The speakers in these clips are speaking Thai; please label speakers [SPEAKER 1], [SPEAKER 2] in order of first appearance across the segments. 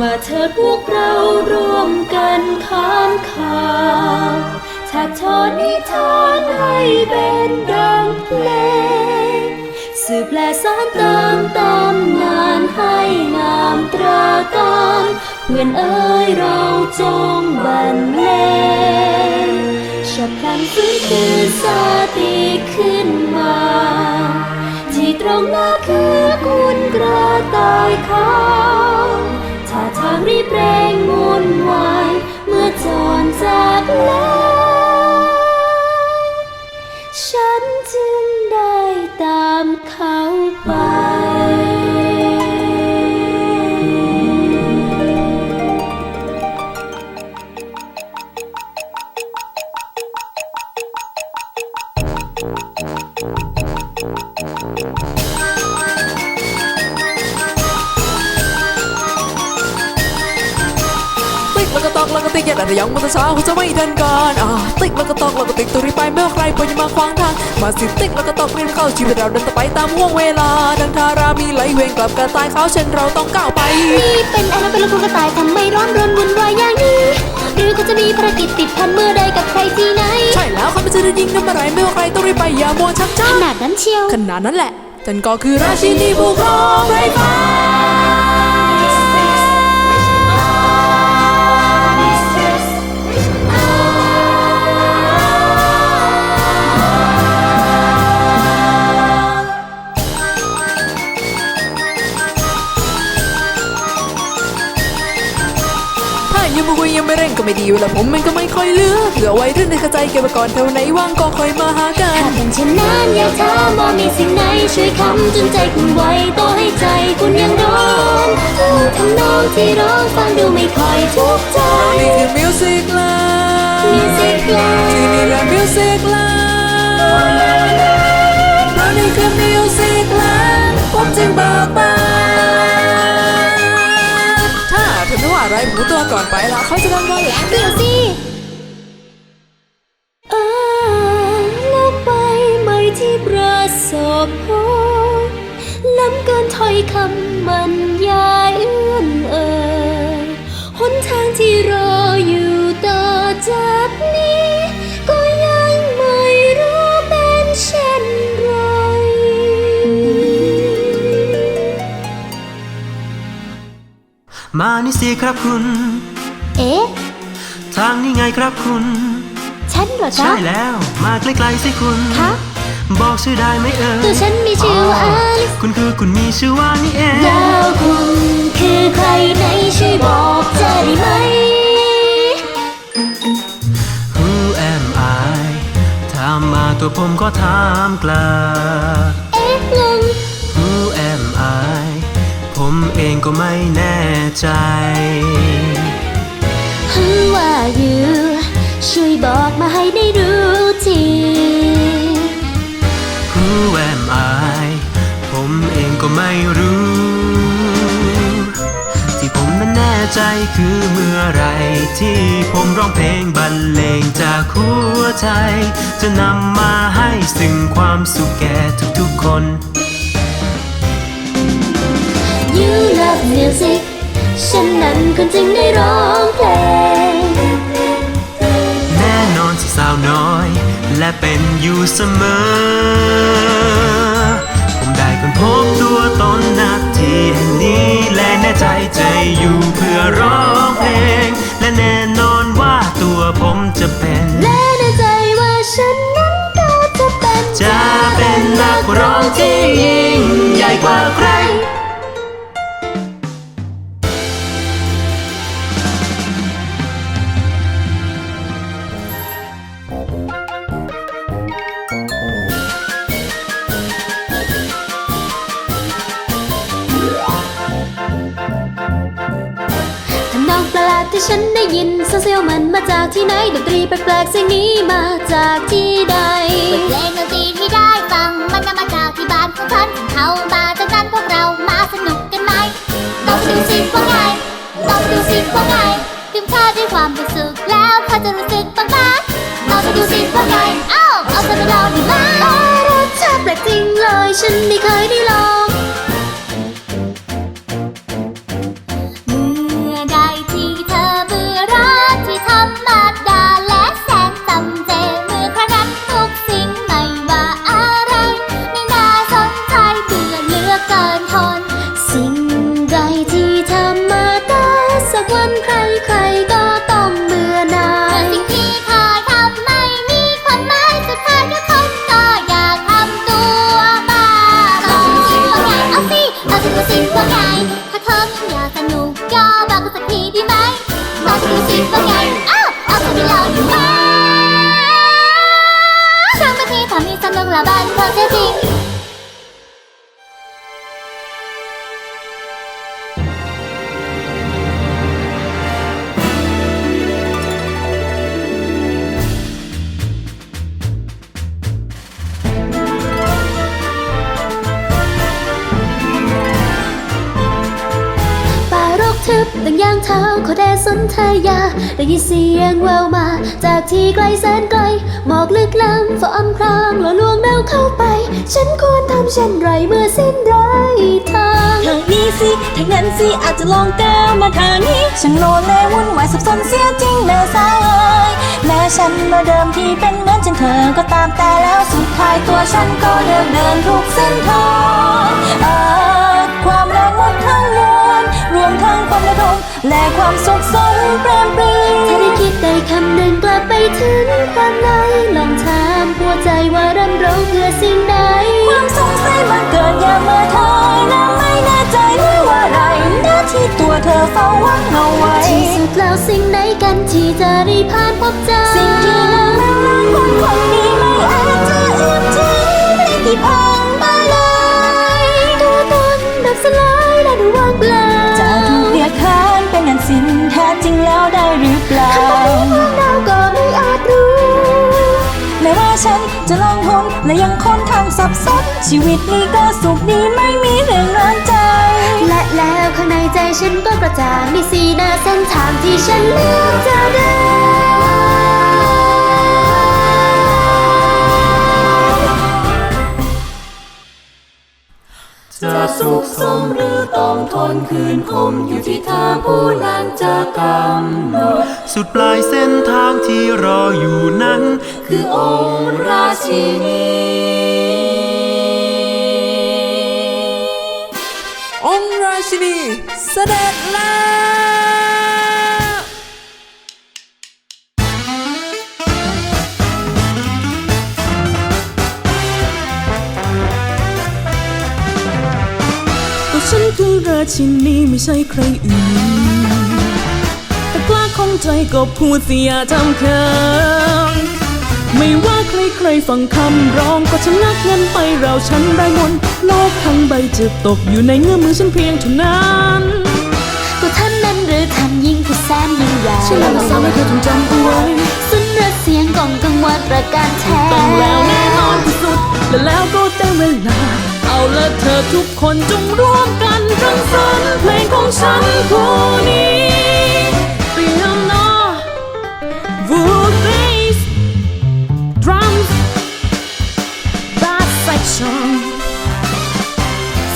[SPEAKER 1] มาเถิดพวกเราร่วมกันค้านข่าวชักชอนนิทานให้เป็นดังเพลงสืบและสานตามตำนานให้งามตราการเพื่อนเอ๋ยเราจงบรรเลงชอบพลันฟื้นคืนสติขึ้นมา ที่ตรงหน้าคือคุณกระต่ายขาว รีบเร่งมุน ก็ต
[SPEAKER 2] อกแล้วก็ติ๊กอย่าแต่ยังมันจะช้าคุณจะไม่ทันการอ่าติ๊กแล้วก็ตอกแล้วก็ติ๊กตัวรีบไปไม่ว่าใครปล่อยอย่ามาขวางทางมาสิติ๊กแล้วก็ตอกรีบเข้าชีวิตเราเดินต่อไปตามห่วงเวลา ดังทารามีไหลเวงกลับกระต่ายขาวเช่นเราต้องก้าวไป
[SPEAKER 1] นี่เป็นอะไรเป็นลูกกระต่ายทำไมร้อนรนวุ่นวายอย่างนี้หรือเขาจะมีภารกิจติดพันเมื่อใดกับใครที่ไหน
[SPEAKER 2] ใช่แล้วเขาไม่จะได้ยิงทำอะไรไม่ว่าใครต้องรีบไปอย่ามัวชัก
[SPEAKER 1] ข
[SPEAKER 2] ช้า
[SPEAKER 1] นาดนั้นเชียว
[SPEAKER 2] ขนาดนั้นแหละฉันก็คือราชินีผู้ครองไรฟ้า ถ้ายังไม่คุยยังไม่เร่งก็ไม่ดีเวลาผมมันก็ไม่ค่อยเลือเผื่อไว้เรื่องในเข้าใจเก็บไว้ก่อนเท่าไหนว่างก็ค่อยมาหากัน
[SPEAKER 1] ถ้าเป็นเช่นนั้นอยากถามว่ามีสิ่งไหนช่วยคำจนใจคุณไว้ต่อให้ใจคุณยังร้อนทำนองที่ร้องฟังดูไม่ค่อยทุกใจ
[SPEAKER 2] นี่คือมิวสิกแลน
[SPEAKER 1] Music Land
[SPEAKER 2] ที่นี่แหละมิวสิกแลน์เพราะนี่คือมิว ธอไม่ว่าอะไรผมรู้ตัวก่อนไปละเขาจะทำว่าแหละ
[SPEAKER 1] เดี๋ยวสิออแล้วไปไม่ที่ประสบพบล้ำเกินถ้อยคำมัน นี่
[SPEAKER 3] สิครับคุณ
[SPEAKER 1] เอ๊ะ
[SPEAKER 3] ทางนี้ไงครับคุณ
[SPEAKER 1] ฉันเหรอจ๊ะ
[SPEAKER 3] ใช่แล้วมาใกล้ๆสิคุณ
[SPEAKER 1] คะ
[SPEAKER 3] บอกชื่อได้ไหมเอ่ย
[SPEAKER 1] ตัวฉันมีชื่อว่าอลิส
[SPEAKER 3] คุณคือคุณมีชื่อว่านี่เอง
[SPEAKER 1] แล้วคุณคือใครไหนช่วยบอกจะได้ไหม
[SPEAKER 3] Who am I ถามมาตัวผมก็ถามกลับ
[SPEAKER 1] เอ๊ะยัง
[SPEAKER 3] Who am I ผมเองก็ไม่แน่ ใจ
[SPEAKER 1] Who are you ช่วยบอกมาให้ได้รู้ที
[SPEAKER 3] Who am I ผมเองก็ไม่รู้ ที่ผมนั้นแน่ใจคือเมื่อไร ที่ผมร้องเพลงบรรเลงจากหัวใจ จะนำมาให้ซึ่งความสุขแก่ทุกๆคน
[SPEAKER 1] You love music ฉันนั้นคนจึงได้ร้องเพลง
[SPEAKER 3] แน่นอนที่สาวน้อย และเป็นอยู่เสมอ ผมได้ค้นพบตัวตนนั
[SPEAKER 1] ก
[SPEAKER 3] ที่
[SPEAKER 1] ฉันได้ยินเสียวๆมันมาจากที่ไหนดนตรีแปลกๆเสียงนี้มาจากที่ใด
[SPEAKER 4] บทเพลงดนตรีที่ได้ฟังมันนำมาจากที่บ้านของฉันเข้ามาจากนั้นพวกเรามาสนุกกันไหมลองดูสิว่าไงลองดูสิว่าไงดื่มชาด้วยความรู้สึกแล้วเธอจะรู้สึกบ้างไหมลองไปดูสิว่าไงเอ้าเอาไปลองดีไหม
[SPEAKER 1] รสชาติแปลกจริงเลยฉันไม่เคยได้ลอง
[SPEAKER 4] ว่าไงอ้าวเอาสิไม่รออยู่ไหมช่างมาทีทำให้สนุกและบันเทิงเสียจริง
[SPEAKER 1] บดังย่างเท้าขาแดสนทยาได้ยินเสียงแววมา จากที่ไกลแสนไกลหมอกลึกล้ำฝ่าอำพรางหล่อลวงเราเข้าไป ฉันควรทำเช่นไรเมื่อสิ้นไรทาง
[SPEAKER 5] ทางนี้สิทางนั้นสิอาจจะลองก้าวมาทางนี้ฉันโลเลวุ่นวายสับสนเสียจริงแม่สาวเอ้ยแม้ฉันมาเดิมทีเป็นเหมือนฉันเธอก็ตามแต่แล้วสุดท้ายตัวฉันก็เดินเดินทุกเส้นทาง ความระดมและความสุขสมเปรมปรี
[SPEAKER 1] ถ้าได้คิดได้คำหนึ่งกลับไปถึงความในลองถามหัวใจว่ารำร้องเพื่อสิ่งใด
[SPEAKER 5] ความสงสัยมันเกิดอย่างเมื่อเธอและไม่แน่ใจเลยว่าอะไรหน้าที่ตัวเธอเฝ้าหวังเอาไว้
[SPEAKER 1] ที่สุดแล้วสิ่งไหนกันที่จะได้ผ่านพบเจอ
[SPEAKER 5] สิ่งที่น่ารักคนคนนี้ไม่อาจจะเอื้อมถึงได้ที่พังมาเลย
[SPEAKER 1] ตัวตนดับสลาย
[SPEAKER 5] จะลองหนและยังค้นทางสับสนชีวิตนี้ก็สุขดีไม่มีเรื่องร้อนใจ
[SPEAKER 1] และแล้วข้างในใจฉันก็กระจ่างในสีหน้าเส้นทางที่ฉันเลือกจะเดิน
[SPEAKER 2] จะสุขสมหรือ ต้องทนคืนคมอยู่ที่ทางผู้นั้นจะกำหนด
[SPEAKER 3] สุดปลายเส้นทางที่รออยู่นั้น
[SPEAKER 2] คือองค์ราชินีองค์ราชินีเสด็จแล้ว
[SPEAKER 5] ชินีไม่ใช่ใครอื่น แต่กล้าของใจก็พูดสิอย่าทำเคินไม่ว่าใครใครๆฟังคำร้องก็ชะงักเงินไปเราฉันได้มนโลกทั้งใบจะตกอยู่ในเงื้อมือฉันเพียงเท่านั้น
[SPEAKER 1] ก็ท่านนั้นหรือท่านยิ่งผู้แสนยิ่งใหญ่
[SPEAKER 5] ฉันแล้วสาวให้เธอจงจำเอาไว้
[SPEAKER 1] สุนทรเสียงกล่องกังวานประการแท้
[SPEAKER 5] ต้องแล้วแน่นอนที่สุดและแล้วก็ได้เวลา เอาละเธอทุกคนจงร่วมกันรังสรรค์เพลงของฉันผู้นี้เตรียมเนา Wood bass drums bass section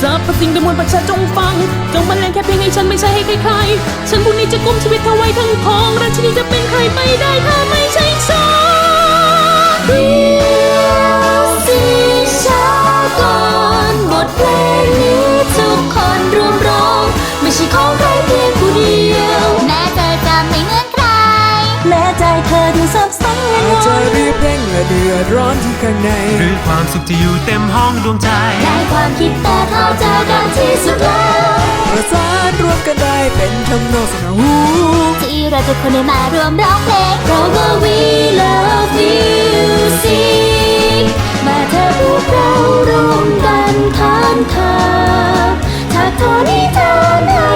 [SPEAKER 5] สรรพสิ่งทั้งมวลประชาจงฟัง จงบรรเลงแค่เพลงให้ฉันไม่ใช่ให้ใครๆ ฉันผู้นี้จะกุมชีวิตเธอไว้ทั้งพองราชินีจะเป็นใครไม่ได้ถ้าไม่
[SPEAKER 4] จ
[SPEAKER 5] จะ
[SPEAKER 2] รีบเร่งและเดือดร้อนที่ข้างใน
[SPEAKER 3] หรือความสุขจะอยู่เต็มห้องดวงใจ
[SPEAKER 1] ได้ความคิดแต่เข้าใจกันที่สุดแล้ว
[SPEAKER 2] ประสานรวมกันได้เป็นทำนองสนองหู
[SPEAKER 4] ที่เราทุกคนได้มารวมร้องเพลง
[SPEAKER 1] เพราะว่า we love music มาเธอพวกเราร่วมกันทานข้าวถ้าทอนิทานให้